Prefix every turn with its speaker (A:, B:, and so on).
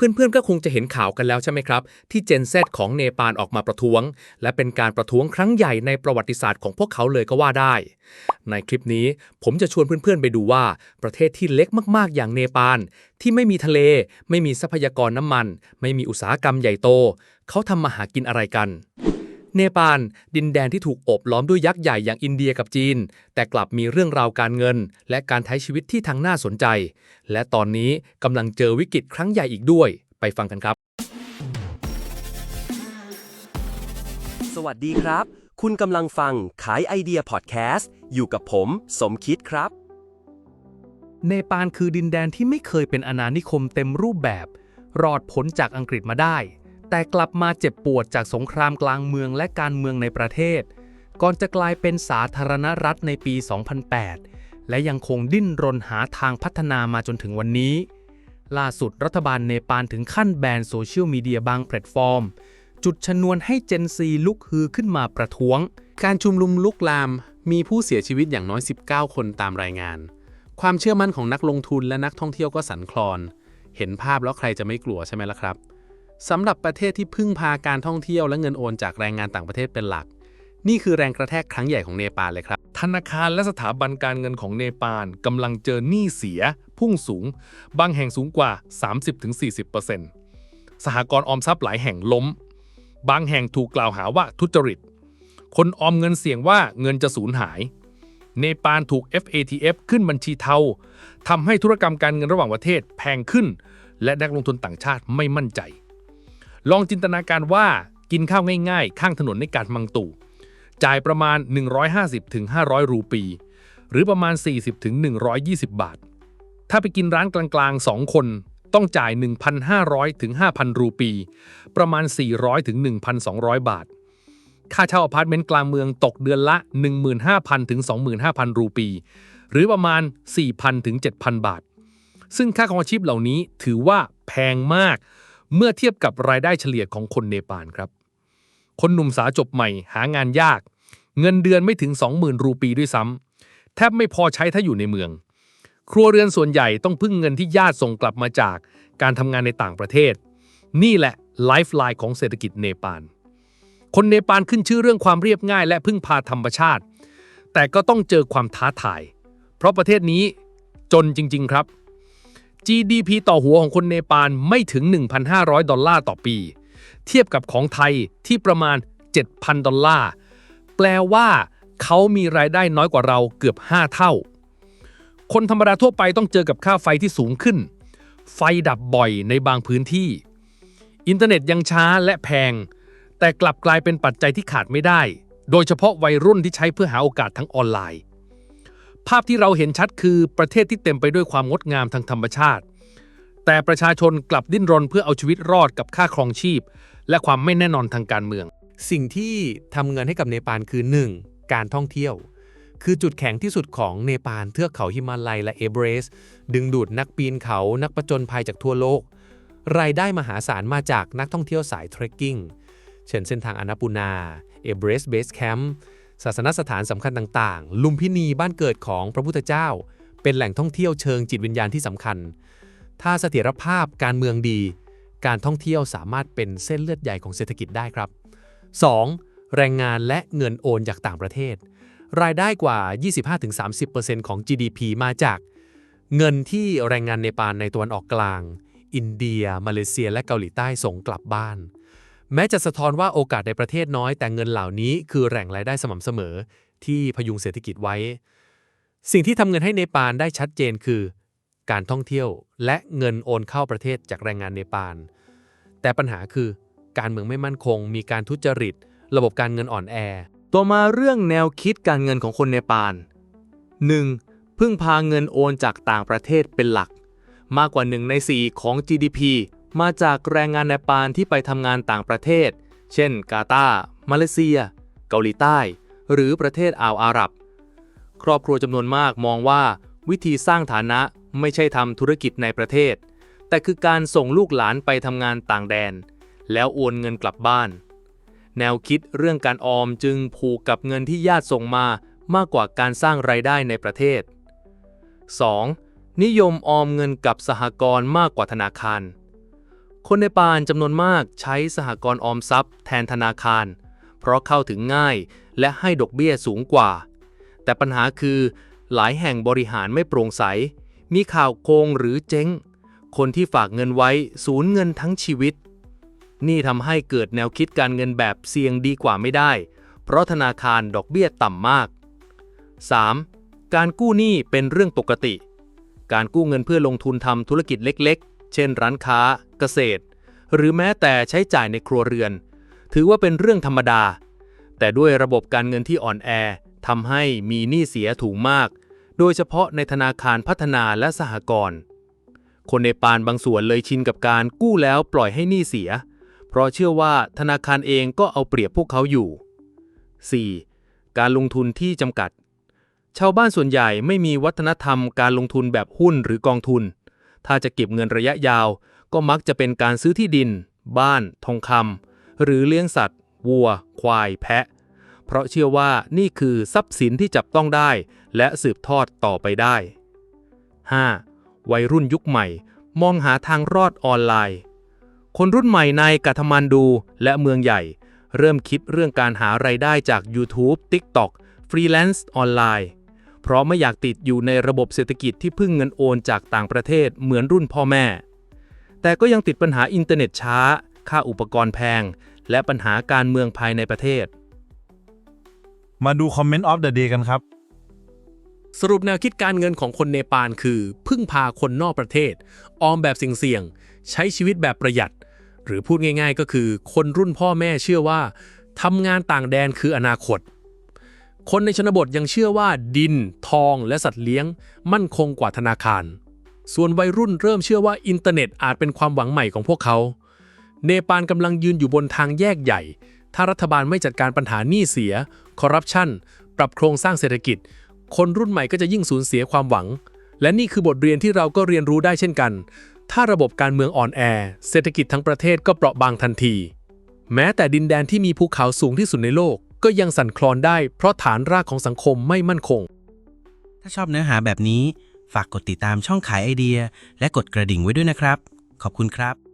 A: เพื่อนๆ ก็คงจะเห็นข่าวกันแล้วใช่ไหมครับ ที่เจนเซของเนปาลออกมาประท้วง และเป็นการประท้วงครั้งใหญ่ในประวัติศาสตร์ของพวกเขาเลยก็ว่าได้ ในคลิปนี้ผมจะชวนเพื่อนๆ ไปดูว่า ประเทศที่เล็กมากๆ อย่างเนปาลที่ไม่มีทะเล ไม่มีทรัพยากรน้ำมัน ไม่มีอุตสาหกรรมใหญ่โต เขาทำมาหากินอะไรกัน เนปาล ดินแดนที่ถูกโอบล้อมด้วยยักษ์ใหญ่อย่างอินเดียกับจีน แต่กลับมีเรื่องราวการเงิน และการใช้ชีวิตที่ทางน่าสนใจ และตอนนี้กำลังเจอวิกฤตครั้งใหญ่อีกด้วย ไปฟังกันครับ
B: สวัสดีครับ คุณกำลังฟังขายไอเดียพอดแคสต์อยู่กับผม สมคิดครับ
A: เนปาลคือดินแดนที่ไม่เคยเป็นอาณานิคมเต็มรูปแบบ รอดพ้นจากอังกฤษมาได้ แต่กลับมาเจ็บปวดจากสงครามกลางเมืองและการเมืองในประเทศ ก่อนจะกลายเป็นสาธารณรัฐในปี 2008 และยังคงดิ้นรนหาทางพัฒนามาจนถึงวันนี้ ล่าสุดรัฐบาลเนปาลถึงขั้นแบนโซเชียลมีเดียบางแพลตฟอร์ม จุดชนวนให้เจนซีลุกฮือขึ้นมาประท้วง
C: การชุมนุมลุกลามมีผู้เสียชีวิตอย่างน้อย 19 คนตามรายงาน ความเชื่อมั่นของนักลงทุนและนักท่องเที่ยวก็สั่นคลอน เห็นภาพแล้วใครจะไม่กลัวใช่ไหมล่ะครับ สำหรับประเทศที่พึ่งพาการท่องเที่ยวและเงินโอนจากแรงงานต่างประเทศเป็นหลัก นี่คือแรงกระแทกครั้งใหญ่ของเนปาลเลยครับ
A: ธนาคารและสถาบันการเงินของเนปาลกำลังเจอหนี้เสีย พุ่งสูง บางแห่งสูงกว่า 30-40%สหกรณ์ออมทรัพย์หลายแห่งล้ม บางแห่งถูกกล่าวหาว่าทุจริต คนออมเงินเสี่ยงว่าเงินจะสูญหาย เนปาลถูก FATF ขึ้นบัญชีเทาทำให้ธุรกรรมการเงินระหว่างประเทศแพงขึ้น และนักลงทุนต่างชาติไม่มั่นใจ ลองจินตนาการว่ากินข้าวง่ายๆ ข้างถนนในกาดมังตูจ่ายประมาณ 150-500 รูปี หรือประมาณ 40-120 บาท ถ้าไปกินร้านกลางๆ 2 คน ต้องจ่าย 1,500-5,000 รูปี ประมาณ 400-1,200 บาท ค่าเช่าอพาร์ตเมนต์กลางเมืองตกเดือนละ 15,000-25,000 รูปี หรือประมาณ 4,000-7,000 บาท ซึ่งค่าของอาชีพเหล่านี้ถือว่าแพงมาก เมื่อเทียบกับรายได้เฉลี่ยของคนเนปาลครับ คนหนุ่มสาวจบใหม่หางานยาก เงินเดือนไม่ถึง 20,000 รูปีด้วยซ้ำแทบไม่พอใช้ถ้าอยู่ในเมือง ครัวเรือนส่วนใหญ่ต้องพึ่งเงินที่ญาติส่งกลับมาจากการทำงานในต่างประเทศ นี่แหละไลฟ์ไลน์ของเศรษฐกิจเนปาลคนเนปาลขึ้นชื่อเรื่องความเรียบง่ายและพึ่งพาธรรมชาติ แต่ก็ต้องเจอความท้าทาย เพราะประเทศนี้จนจริง ๆ ครับ GDP ต่อหัวของคนเนปาลไม่ถึง 1,500 ดอลลาร์ต่อปี เทียบกับของไทยที่ประมาณ 7,000 ดอลลาร์ แปลว่าเขามีรายได้น้อยกว่าเราเกือบ 5 เท่า คนธรรมดาทั่วไปต้องเจอกับค่าไฟที่สูงขึ้น ไฟดับบ่อยในบางพื้นที่ อินเทอร์เน็ตยังช้าและแพง แต่กลับกลายเป็นปัจจัยที่ขาดไม่ได้ โดยเฉพาะวัยรุ่นที่ใช้เพื่อหาโอกาสทั้งออนไลน์ ภาพที่เราเห็นชัดคือประเทศที่เต็มไปด้วยความงดงามทางธรรมชาติ แต่ประชาชนกลับดิ้นรนเพื่อเอาชีวิตรอดกับค่าครองชีพ และความไม่แน่นอนทางการเมือง
C: สิ่งที่ทำเงินให้กับเนปาลคือ 1. การท่องเที่ยว คือจุดแข็งที่สุดของเนปาลเทือกเขาหิมาลัยและเอเบรสต์ดึงดูดนักปีนเขา นักประจนภัยจากทั่วโลก รายได้มหาศาลมาจากนักท่องเที่ยวสายเทรคกิ้ง เช่นเส้นทางอนาปูนา เอเบรสต์เบสแคมป์ ศาสนสถานสำคัญต่างๆ ลุมพินีบ้านเกิดของพระพุทธเจ้า เป็นแหล่งท่องเที่ยวเชิงจิตวิญญาณที่สำคัญ ถ้าเสถียรภาพการเมืองดี การท่องเที่ยวสามารถเป็นเส้นเลือดใหญ่ของเศรษฐกิจได้ครับ 2. แรงงานและเงินโอนจากต่างประเทศ รายได้กว่า 25-30%ของ GDP มาจาก เงินที่แรงงานเนปาลในตะวันออกกลาง อินเดีย มาเลเซีย และเกาหลีใต้ส่งกลับบ้าน แม้จะสะท้อนว่าโอกาสในประเทศน้อย แต่เงินเหล่านี้คือแหล่งรายได้สม่ำเสมอ ที่พยุงเศรษฐกิจไว้ สิ่งที่ทำเงินให้เนปาลได้ชัดเจนคือ การท่องเที่ยวและเงินโอนเข้าประเทศจากแรงงานเนปาล แต่ปัญหาคือ การเมืองไม่มั่นคง มีการทุจริต ระบบการเงินอ่อนแอ
D: ต่อมาเรื่องแนวคิดการเงินของคนเนปาล 1. พึ่งพาเงินโอนจากต่างประเทศเป็นหลัก มากกว่า1ใน4ของ GDP มาจากแรงงานเนปาลที่ไปทำงานต่างประเทศ เช่น กาตาร์มาเลเซีย เกาหลีใต้ หรือประเทศอ่าวอาหรับ ครอบครัวจำนวนมากมองว่า วิธีสร้างฐานะไม่ใช่ทำธุรกิจในประเทศ แต่คือการส่งลูกหลานไปทำงานต่างแดน แล้วโอนเงินกลับบ้าน แนวคิดเรื่องการออมจึงผูกกับเงินที่ญาติส่งมามากกว่าการสร้างไรายได้ในประเทศ 2. นิยมออมเงินกับสหกรณ์มากกว่าธนาคาร
A: คนในปานจำนวนมากใช้สหกรณ์ออมทรัพย์แทนธนาคาร เพราะเข้าถึงง่ายและให้ดอกเบี้ยสูงกว่า แต่ปัญหาคือหลายแห่งบริหารไม่โปร่งใส มีข่าวโกงหรือเจ๊ง คนที่ฝากเงินไว้สูญเงินทั้งชีวิต นี่ทำให้เกิดแนวคิดการเงินแบบเสี่ยงดีกว่าไม่ได้ เพราะธนาคารดอกเบี้ยต่ำมาก 3. การกู้หนี้เป็นเรื่องปกติ การกู้เงินเพื่อลงทุนทำธุรกิจเล็ก เช่นร้านค้า เกษตร หรือแม้แต่ใช้จ่ายในครัวเรือน ถือว่าเป็นเรื่องธรรมดา แต่ด้วยระบบการเงินที่อ่อนแอทำให้มีหนี้เสียถูงมาก โดยเฉพาะในธนาคารพัฒนาและสหกรณ์คนในปานบางส่วนเลยชินกับการกู้แล้วปล่อยให้หนี้เสีย เพราะเชื่อว่าธนาคารเองก็เอาเปรียบพวกเขาอยู่ 4. การลงทุนที่จำกัด ชาวบ้านส่วนใหญ่ไม่มีวัฒนธรรมการลงทุนแบบหุ้นหรือกองทุน ถ้าจะเก็บเงินระยะยาว ก็มักจะเป็นการซื้อที่ดิน บ้าน ทองคำหรือเลี้ยงสัตว์ วัว ควาย แพะ เพราะเชื่อว่านี่คือทรัพย์สินที่จับต้องได้ และสืบทอดต่อไปได้ 5. วัยรุ่นยุคใหม่ มองหาทางรอดออนไลน์ คนรุ่นใหม่ในกัทมันดูและเมืองใหญ่ เริ่มคิดเรื่องการหาไรายได้จาก YouTube TikTok ฟรีแลนซ์ออนไลน์ เพราะไม่อยากติดอยู่ในระบบเศรษฐกิจที่พึ่งเงินโอนจากต่างประเทศเหมือนรุ่นพ่อแม่ แต่ก็ยังติดปัญหาอินเทอร์เน็ตช้า ค่าอุปกรณ์แพง และปัญหาการเมืองภายในประเทศ
E: มาดูคอมเมนต์ออฟเดอะเดย์กันครับ
F: สรุปแนวคิดการเงินของคนเนปาลคือ พึ่งพาคนนอกประเทศ ออมแบบเสี่ยงๆใช้ชีวิตแบบประหยัด หรือพูดง่าย ๆ ก็คือ คนรุ่นพ่อแม่เชื่อว่าทำงานต่างแดนคืออนาคต คนในชนบทยังเชื่อว่าดิน ทอง และสัตว์เลี้ยง มั่นคงกว่าธนาคาร ส่วนวัยรุ่นเริ่มเชื่อว่าอินเทอร์เน็ตอาจเป็นความหวังใหม่ของพวกเขา เนปาลกำลังยืนอยู่บนทางแยกใหญ่ ถ้ารัฐบาลไม่จัดการปัญหาหนี้เสีย คอร์รัปชัน ปรับโครงสร้างเศรษฐกิจ คนรุ่นใหม่ก็จะยิ่งสูญเสียความหวัง และนี่คือบทเรียนที่เราก็เรียนรู้ได้เช่นกัน ถ้าระบบการเมืองอ่อนแอ เศรษฐกิจทั้งประเทศก็เปราะบางทันที แม้แต่ดินแดนที่มีภูเขาสูงที่สุดในโลก ก็ยังสั่นคลอนได้เพราะฐานรากของสังคมไม่มั่นคง
G: ถ้าชอบเนื้อหาแบบนี้ ฝากกดติดตามช่องขายไอเดีย และกดกระดิ่งไว้ด้วยนะครับ ขอบคุณครับ